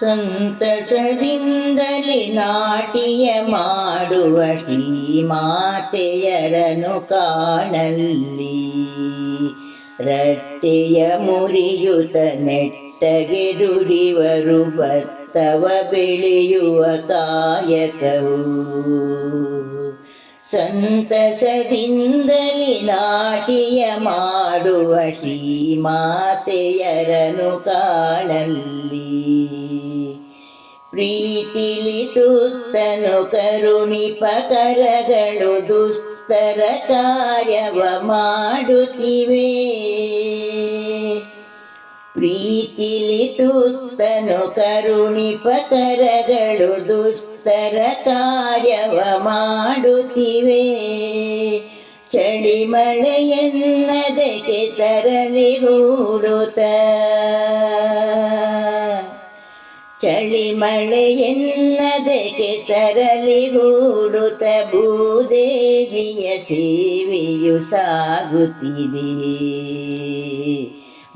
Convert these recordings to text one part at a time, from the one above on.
ಸಂತಸದಿಂದಲೇ ನಾಟಿಯ ಮಾಡುವ ಶ್ರೀಮಾತೆಯರನು ಕಾಣಲ್ಲಿ. ರಟ್ಟೆಯ ಮುರಿಯುತ ನೆಟ್ಟಗೆ ದುಡಿವರು ಭತ್ತವ ಬೆಳೆಯುವ ಕಾಯಕವು. ಸಂತಸದಿಂದಲೇ ನಾಟಿಯ ಮಾಡುವ ಶ್ರೀಮಾತೆಯರನು ಕಾಣಲ್ಲಿ. ಪ್ರೀತಿಲಿ ತುತ್ತನು ಕರುಣಿಪ ಕರಗಳು ದುಸ್ತರ ಕಾರ್ಯವ ಮಾಡುತ್ತಿವೆ. ಪ್ರೀತಿಲಿ ತುತ್ತನು ಕರುಣಿಪ ಕರಗಳು ದುಸ್ತರ ಕಾರ್ಯವ ಮಾಡುತ್ತಿವೆ. ಚಳಿ ಮಳೆಯನ್ನದಕ್ಕೆ ಸರಳಿ ಹೂಡುತ್ತ. ಚಳಿ ಮಳೆಯನ್ನದಕ್ಕೆ ಸರಳಿ ಹೂಡುತ್ತ. ಭೂದೇವಿಯ ಸೇವೆಯು ಸಾಗುತ್ತಿದೆ.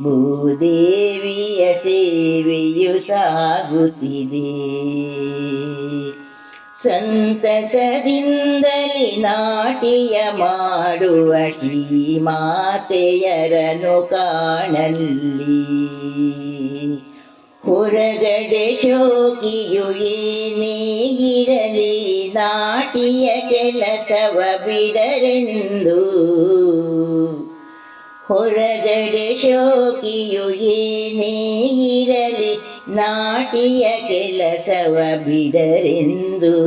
ಭೂದೇವಿಯ ಸೇವೆಯು ಸಾಗುತ್ತಿದೆ ಸಂತಸದಿಂದಲೇ ನಾಟ್ಯ ಮಾಡುವ ಶ್ರೀಮಾತೆಯರನು ಕಾಣಲ್ಲಿ ಹೊರಗಡೆ ಶೋಕಿಯು ಏನೇ ಇರಲಿ ನಾಟಿಯ ಕೆಲಸವ ಬಿಡರೆಂದು ಹೊರಗಡೆ ಶೋಕಿಯು ಏನೇ ಇರಲಿ ನಾಟಿಯ ಕೆಲಸವ ಬಿಡರೆಂದು.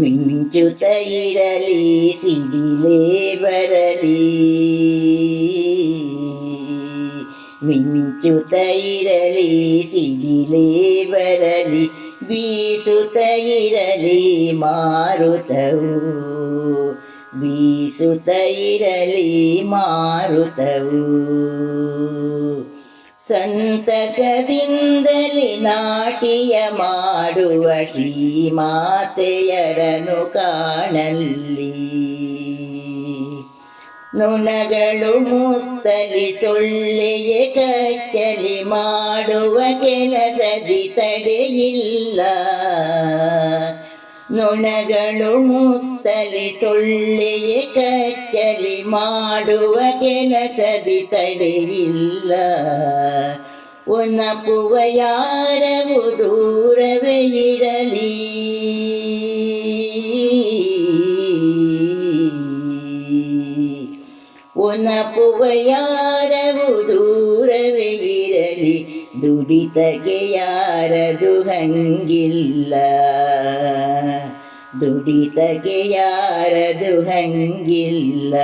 ಮಿಂಚುತ ಇರಲಿ, ಸಿಡಿಲೇ ಬರಲಿ. ಮಿಂಚುತ ಇರಲಿ, ಸಿಡಿಲೇ ಬರಲಿ. ಬೀಸುತ್ತ ಇರಲಿ ಮಾರುತವು. ಬೀಸುತ್ತ ಇರಲಿ ಮಾರುತವು. ಸಂತಸದಿಂದಲೇ ನಾಟಿಯ ಮಾಡುವ ಶ್ರೀಮಾತೆಯರನು ಕಾಣಲ್ಲಿ. ನುಣಗಳು ಮುತ್ತಲಿ ಸೊಳ್ಳೆಯ ಕಟ್ಟಲಿ ಮಾಡುವ ಕೆಲಸದಿ ತಡೆಯಿಲ್ಲ. ನೊಣಗಳು ಮುತ್ತಲಿ ಸೊಳ್ಳೆಯೇ ಕಚ್ಚಲಿ ಮಾಡುವ ಕೆಲಸದಿ ತಡೆಯಿಲ್ಲ. ಒನಪುವ ಯಾರವು ದೂರವೇ ಇರಲಿ. ಒನಪುವ ಯಾರವು ದೂರವೇ ಇರಲಿ. ದುಡಿತಗೆ ಯಾರದು ಹಂಗಿಲ್ಲ. ದುಡಿತಗೆ ಯಾರದು ಹಂಗಿಲ್ಲ.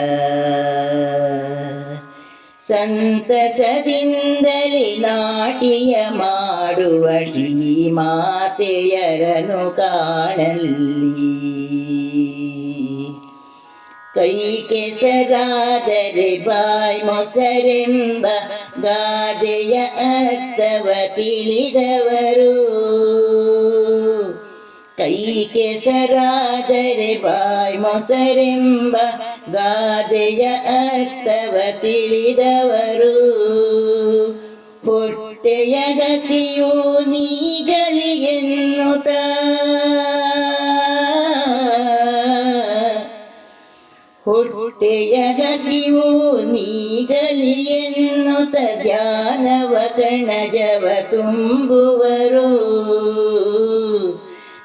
ಸಂತಸದಿಂದಲೇ ನಾಟಿಯ ಮಾಡುವ ಶ್ರೀಮಾತೆಯರನು ಕಾಣಲ್ಲಿ. ಕೈ ಕೆಸರಾದರೆ ಬಾಯ್ ಮೊಸರೆಂಬ ಗಾದೆಯ ಅರ್ಥವ ತಿಳಿದವರು. ಕೈ ಕೆಸರಾದರೆ ಬಾಯ್ ಮೊಸರೆಂಬ ಗಾದೆಯ ಅರ್ಥವ ತಿಳಿದವರು. ಹೊಟ್ಟೆಯ ಹಸಿಯು ನೀಗಲಿ ಎನ್ನುತ್ತ. ಹೊಟ್ಟೆಯ ಹಸಿವು ನೀಗಲಿ ಎನ್ನುತ್ತ ಧ್ಯಾನವ ಕಣಜವ ತುಂಬುವರು.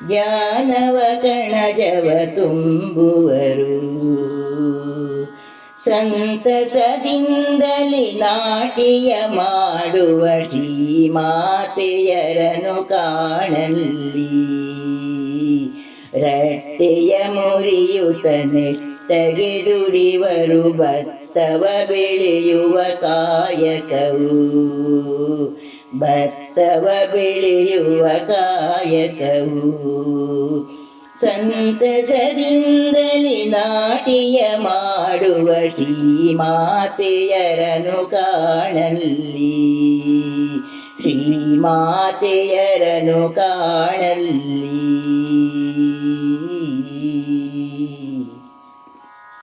ಧ್ಯಾನವ ಕಣಜವ ತುಂಬುವರು. ಸಂತಸದಿಂದಲಿ ನಾಟಿಯ ಮಾಡುವ ಶ್ರೀಮಾತೆಯರನು ಕಾಣಲ್ಲಿ. ರಟ್ಟೆಯ ಮುರಿಯುತ ನೆಟ್ಟಗೆದುಡಿವರು ಭತ್ತವ ಬೆಳೆಯುವ ಕಾಯಕವು. ಭತ್ತವ ಬೆಳೆಯುವ ಕಾಯಕವು. ಸಂತಸದಿಂದಲಿ ನಾಟಿಯ ಮಾಡುವ ಶ್ರೀಮಾತೆಯರನು ಕಾಣಲ್ಲಿ. ಶ್ರೀಮಾತೆಯರನು ಕಾಣಲ್ಲಿ.